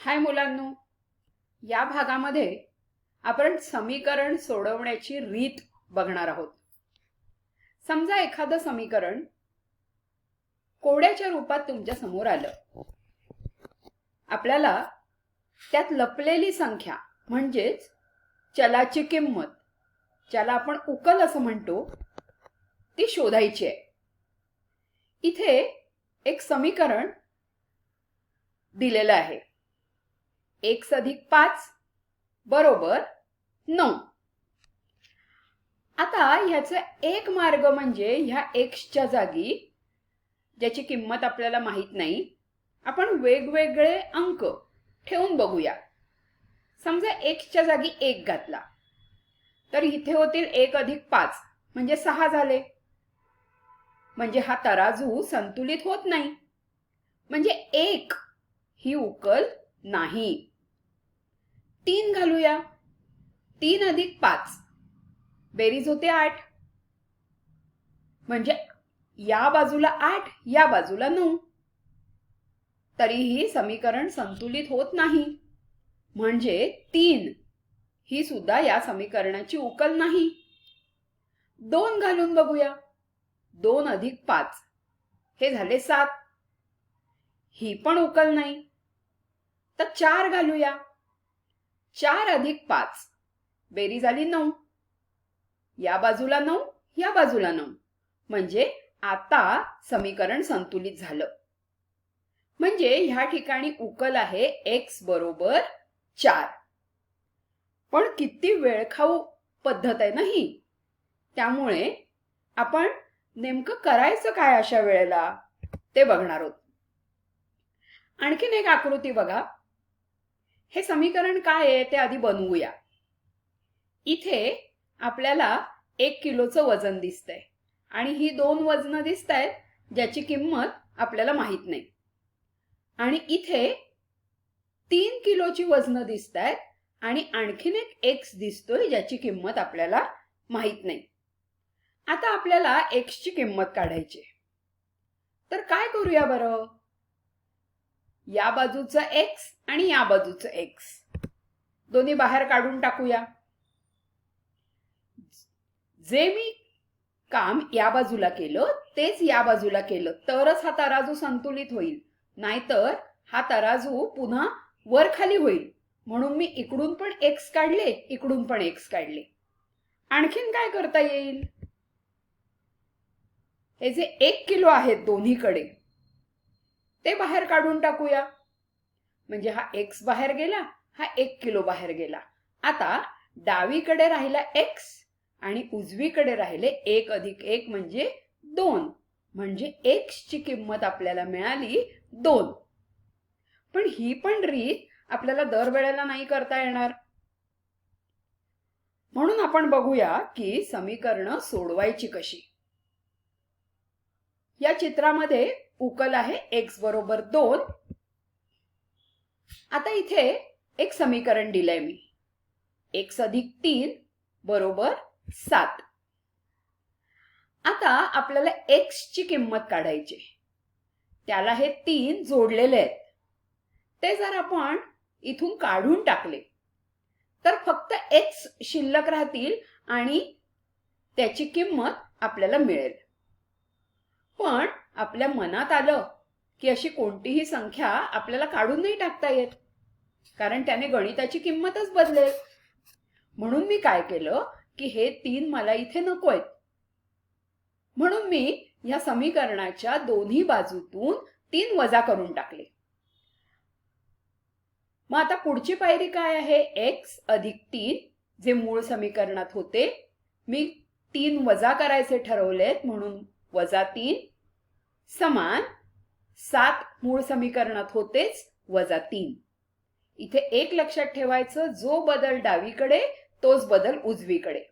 हाय मुलांनो. या भागामध्ये आपण समीकरण सोडवण्याची रीत बघणार आहोत. समजा एखादं समीकरण कोड्याच्या रूपात तुमच्यासमोर आलं. आपल्याला त्यात लपलेली संख्या म्हणजेच चलाची किंमत ज्याला आपण उकल असं म्हणतो ती शोधायची आहे. इथे एक समीकरण दिलेलं आहे. एक अधिक पाच बरोबर नऊ. आता ह्याचा एक मार्ग म्हणजे ह्या एक्सच्या जागी ज्याची किंमत आपल्याला माहीत नाही आपण वेगवेगळे अंक ठेवून बघूया. समजा एक्सच्या जागी एक घातला तर इथे होतील एक अधिक पाच म्हणजे सहा झाले. म्हणजे हा तराजू संतुलित होत नाही. म्हणजे एक ही उकल नाही. तीन घालूया. तीन अधिक पाच. बेरीज होते आठ. म्हणजे या बाजूला आठ या बाजूला नऊ. तरीही समीकरण संतुलित होत नाही. म्हणजे तीन ही सुद्धा या समीकरणाची उकल नाही. दोन घालून बघूया. दोन अधिक पाच. हे झाले सात. ही पण उकल नाही. तर चार घालूया. चार अधिक पाच. बेरी झाली नऊ. या बाजूला नऊ या बाजूला नऊ. म्हणजे आता समीकरण संतुलित झालं. म्हणजे ह्या ठिकाणी उकल आहे एक्स बरोबर चार. पण किती वेळखाऊ पद्धत आहे ना ही? त्यामुळे आपण नेमकं करायचं काय अशा वेळेला? ते बघणार आहोत. आणखीन एक आकृती बघा. हे समीकरण काय आहे? ते आधी बनवूया. इथे आपल्याला एक किलोचं वजन दिसतंय. आणि ही दोन वजनं दिसत आहेत ज्याची किंमत आपल्याला माहीत नाही. आणि इथे तीन किलोची वजनं दिसत आहेत आणि आणखीन एक एक्स दिसतोय ज्याची किंमत आपल्याला माहीत नाही. आता आपल्याला एक्सची किंमत काढायची तर काय करूया बरं? या बाजूचं एक्स आणि या बाजूचं एक्स दोन्ही बाहेर काढून टाकूया. जे मी काम या बाजूला केलं तेच या बाजूला केलं. तरच हा तराजू संतुलित होईल. नाहीतर हा तराजू पुन्हा वर खाली होईल. म्हणून मी इकडून पण एक्स काढले इकडून पण एक्स काढले. आणखीन काय करता येईल? हे जे एक किलो आहेत दोन्हीकडे ते बाहेर काढून टाकूया. म्हणजे हा एक्स बाहेर गेला हा एक किलो बाहेर गेला. आता डावीकडे राहिला एक्स आणि उजवीकडे राहिले एक अधिक एक म्हणजे दोन. म्हणजे एक्सची किंमत आपल्याला मिळाली दोन. पण ही पण रीत आपल्याला दरवेळेला नाही करता येणार. म्हणून आपण बघूया की समीकरणं सोडवायची कशी. या चित्रामध्ये उकल आहे एक्स बरोबर दोन. आता इथे एक समीकरण दिलंय मी. एक्स अधिक तीन बरोबर सात. आता आपल्याला एक्स ची किंमत काढायची त्याला हे तीन जोडलेले आहेत. ते जर आपण इथून काढून टाकले तर फक्त एक्स शिल्लक राहतील आणि त्याची किंमत आपल्याला मिळेल. पण आपल्या मनात आलं की अशी कोणतीही संख्या आपल्याला काढून नाही टाकता येत. कारण त्याने गणिताची किंमतच बदलेल. म्हणून मी काय केलं की हे तीन मला इथे नकोय म्हणून मी या समीकरणाच्या दोन्ही बाजूतून तीन वजा करून टाकले. मग आता पुढची पायरी काय आहे? एक्स अधिक तीन जे मूळ समीकरणात होते. मी तीन वजा करायचे ठरवलेत म्हणून वजा तीन समान सात मूळ समीकरणात होतेच वजा तीन. इथे एक लक्षात ठेवायचं जो बदल डावीकडे तोच बदल उजवीकडे.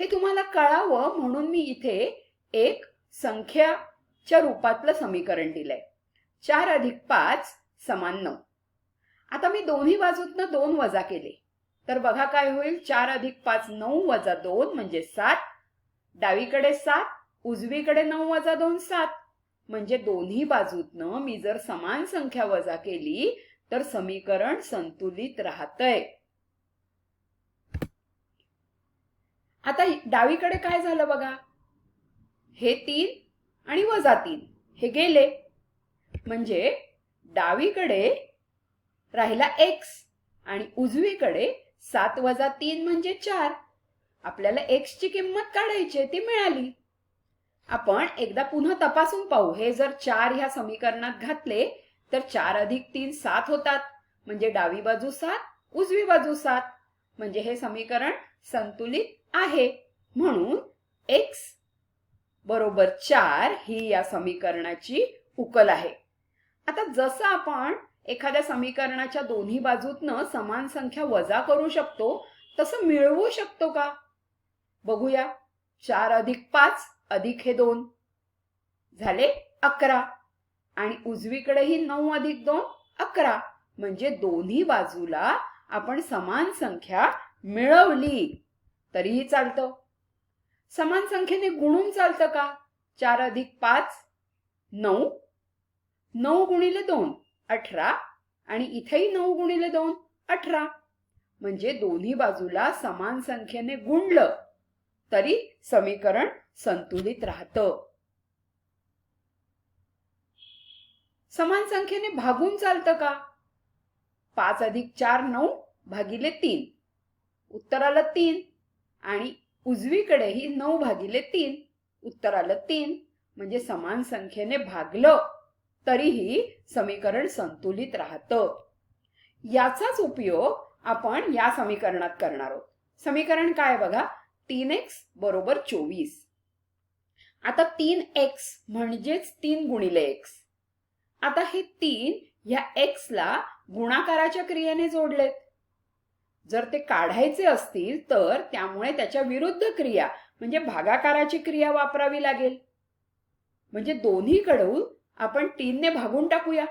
हे तुम्हाला कळावं म्हणून मी इथे एक संख्याच्या रूपातलं समीकरण दिलंय. चार अधिक पाच समान नऊ. आता मी दोन्ही बाजूतनं दोन वजा केले. तर बघा काय होईल चार अधिक पाच नऊ वजा दोन म्हणजे सात. डावीकडे सात उजवीकडे नऊ वजा दोन सात. म्हणजे दोन्ही बाजूतनं मी जर समान संख्या वजा केली तर समीकरण संतुलित राहतंय. आता डावीकडे काय झालं बघा? हे तीन आणि वजा तीन हे गेले. म्हणजे डावीकडे राहिला एक्स आणि उजवीकडे सात वजा तीन म्हणजे चार. आपल्याला एक्सची किंमत काढायची ती मिळाली. आपण एकदा पुन्हा तपासून पाहू. हे जर चार ह्या समीकरणात घातले तर चार अधिक तीन सात होतात. म्हणजे डावी बाजू सात उजवी बाजू सात. म्हणजे हे समीकरण संतुलित आहे. म्हणून एक्स बरोबर चार ही या समीकरणाची उकल आहे. आता जसं आपण एखाद्या समीकरणाच्या दोन्ही बाजूतनं समान संख्या वजा करू शकतो तसं मिळवू शकतो का? बघूया. चार अधिक पाच अधिक हे दोन झाले अकरा. आणि उजवीकडेही नऊ अधिक दोन अकरा. म्हणजे दोन्ही बाजूला आपण समान संख्या मिळवली. तरीही चालतं. समान संख्येने गुणून चालतं का? चार अधिक पाच नऊ. नऊ गुणिले दोन अठरा. आणि इथेही नऊ गुणिले दोन अठरा. म्हणजे दोन्ही बाजूला समान संख्येने गुणलं. तरी समीकरण संतुलित राहतं. समान संख्येने भागून चालतं का? पाच अधिक चार नऊ भागिले तीन. उत्तर आलं तीन आणि उजवीकडेही नऊ भागिले तीन. उत्तर आलं तीन म्हणजे समान संख्येने भागलं तरीही समीकरण संतुलित राहतं. याचाच उपयोग आपण या समीकरणात करणार आहोत. समीकरण काय बघा? तीन एक्स बरोबर चोवीस. आता तीन एक्स म्हणजेच तीन गुणिले एक्स. आता हे तीन ह्या एक्सला गुणाकाराच्या क्रियेने जोडलेत. जर ते काढायचे असतील तर त्यामुळे त्याच्या विरुद्ध क्रिया म्हणजे भागाकाराची क्रिया वापरावी लागेल. म्हणजे दोन्हीकडून आपण तीनने भागून टाकूया.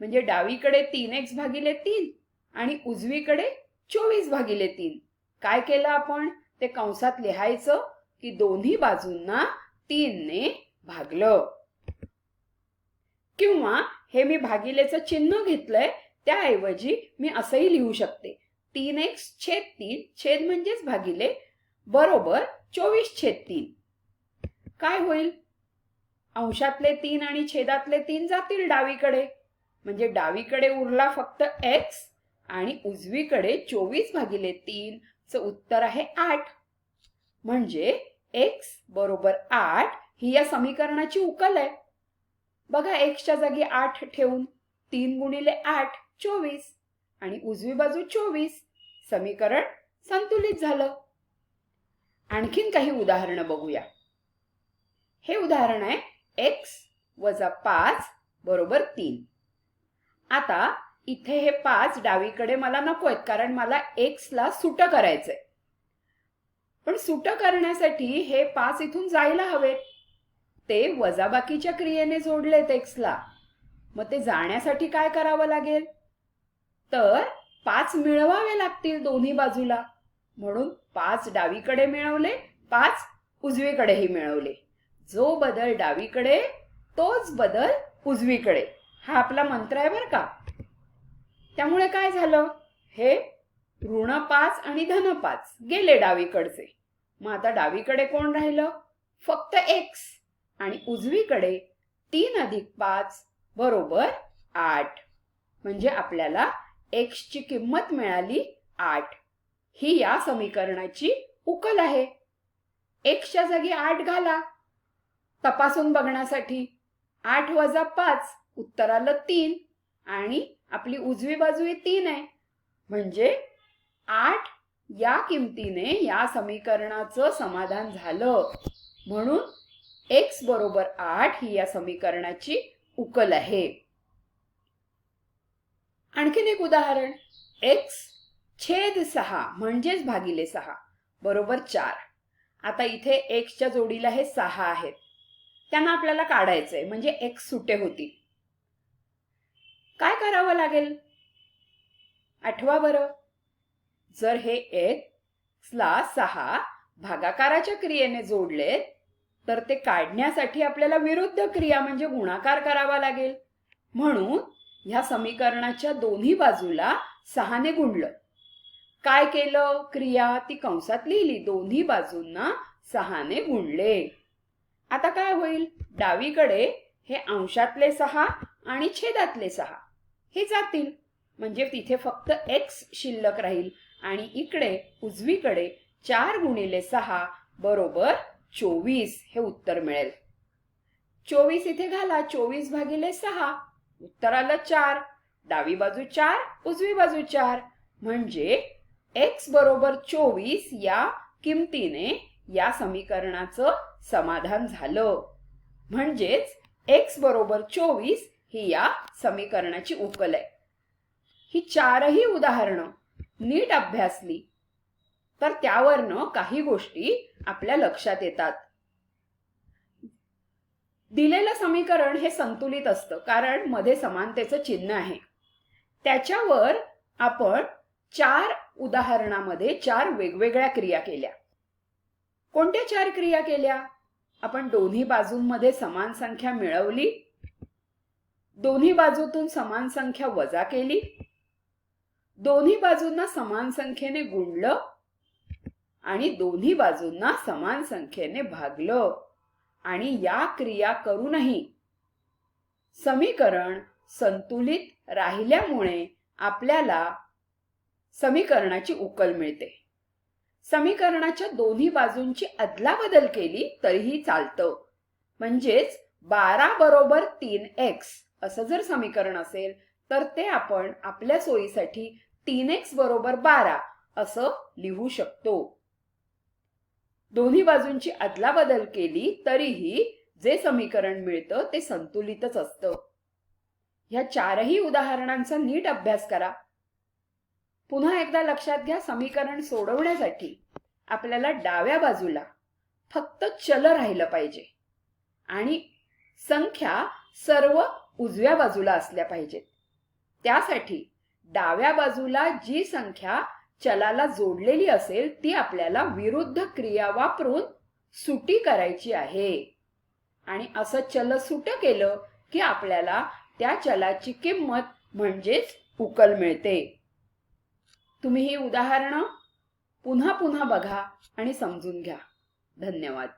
म्हणजे डावीकडे तीन एक्स भागिले तीन आणि उजवीकडे चोवीस भागिले तीन. काय केलं आपण? ते कंसात लिहायचं की दोन्ही बाजूंना तीनने भागलं. किंवा हे मी भागिलेचं चिन्ह घेतलंय त्याऐवजी मी असंही लिहू शकते. तीन एक्स छेद तीन छेद म्हणजेच भागिले बरोबर चोवीस छेद तीन. काय होईल? अंशातले तीन आणि छेदातले तीन जातील डावीकडे. म्हणजे डावीकडे उरला फक्त एक्स आणि उजवीकडे चोवीस भागिले तीन. च उत्तर आहे आठ. म्हणजे एक्स बरोबर आठ ही या समीकरणाची उकल आहे. बघा एक्सच्या जागी आठ ठेवून तीन गुणिले आठ चोवीस. आणि उजवी बाजू चोवीस. समीकरण संतुलित झालं. आणखीन काही उदाहरणं बघूया. हे उदाहरण आहे एक्स वजा पाच बरोबर तीन. आता इथे हे पाच डावीकडे मला नको आहेत कारण मला एक्सला सुट करायचंय. पण सुट करण्यासाठी हे पाच इथून जायला हवेत. ते वजाबाकीच्या क्रियेने जोडलेत एक्सला मग ते जाण्यासाठी काय करावं लागेल? तर पाच मिळवावे लागतील दोन्ही बाजूला. म्हणून पाच डावीकडे मिळवले पाच उजवीकडेही मिळवले. जो बदल डावीकडे तोच बदल उजवीकडे. हा आपला मंत्र आहे बरं का? त्यामुळे काय झालं? हे ऋण पाच आणि धन पाच गेले डावीकडचे. मग आता डावीकडे कोण राहिलं? फक्त एक्स आणि उजवीकडे तीन अधिक पाच बरोबर आठ. म्हणजे आपल्याला एक्सची किंमत मिळाली आठ. ही या समीकरणाची उकल आहे. एक्सच्या जागी आठ घाला. तपासून बघण्यासाठी. आठ वजा पाच उत्तर आलं तीन. आणि आपली उजवी बाजू ही तीन आहे. म्हणजे आठ या किमतीने या समीकरणाचं समाधान झालं. म्हणून एक्स बरोबर आठ ही या समीकरणाची उकल आहे. आणखीन एक उदाहरण. एक्स छेद सहा म्हणजेच भागिले सहा बरोबर चार. आता इथे एक्सच्या जोडीला हे सहा आहेत. त्यांना आपल्याला काढायचंय. म्हणजे एक्स सुटे होतील काय करावं लागेल? आठवा बरं. जर हे एक्सला सहा भागाकाराच्या क्रियेने जोडले तर ते काढण्यासाठी आपल्याला विरुद्ध क्रिया म्हणजे गुणाकार करावा लागेल. म्हणून ह्या समीकरणाच्या दोन्ही बाजूला सहाने गुणलं. काय केलं क्रिया? ती कंसात लिहिली. दोन्ही बाजूंना सहाने गुणले. आता काय होईल? डावीकडे हे अंशातले सहा आणि छेदातले सहा. हे जातील. म्हणजे तिथे फक्त एक्स शिल्लक राहील आणि इकडे उजवीकडे चार गुणिले सहा बरोबर चोवीस हे उत्तर मिळेल. चोवीस इथे घाला चोवीस भागिले सहा. उत्तर आलं चार. डावी बाजू चार उजवी बाजू चार. म्हणजे एक्स बरोबर चोवीस या किमतीने या समीकरणाचं समाधान झालं. म्हणजेच एक्स बरोबर चोवीस ही या समीकरणाची उकल आहे. ही चारही उदाहरणं नीट अभ्यासली तर त्यावरनं काही गोष्टी आपल्या लक्षात येतात. दिलेलं समीकरण हे संतुलित असतं कारण मध्ये समानतेचं चिन्ह आहे. त्याच्यावर आपण चार उदाहरणामध्ये चार वेगवेगळ्या क्रिया केल्या. कोणत्या चार क्रिया केल्या? आपण दोन्ही बाजूंमध्ये समान संख्या मिळवली दोन्ही बाजूतून समान संख्या वजा केली. दोन्ही बाजूंना समान संख्येने गुणलं आणि दोन्ही बाजूंना समान संख्येने भागलं. आणि या क्रिया करूनही समीकरण संतुलित राहिल्यामुळे आपल्याला समीकरणाची उकल मिळते. समीकरणाच्या दोन्ही बाजूंची अदलाबदल केली तरीही चालतं. म्हणजेच बारा बरोबर तीन एक्स असं जर समीकरण असेल तर ते आपण आपल्या सोयीसाठी तीन एक्स बरोबर बारा असं लिहू शकतो. दोन्ही बाजूंची अदलाबदल केली तरीही जे समीकरण मिळतं ते संतुलितच असतं. ह्या चारही उदाहरणांचा नीट अभ्यास करा. पुन्हा एकदा लक्षात घ्या समीकरण सोडवण्यासाठी. आपल्याला डाव्या बाजूला फक्त चल राहिलं पाहिजे. आणि संख्या सर्व उजव्या बाजूला असल्या पाहिजेत. त्यासाठी डाव्या बाजूला जी संख्या चलाला जोडलेली असेल ती आपल्याला विरुद्ध क्रिया वापरून सुटी करायची आहे. आणि असं चल सुट केलं की आपल्याला त्या चलाची किंमत म्हणजेच उकल मिळते. तुम्ही ही उदाहरणं पुन्हा पुन्हा बघा आणि समजून घ्या. धन्यवाद.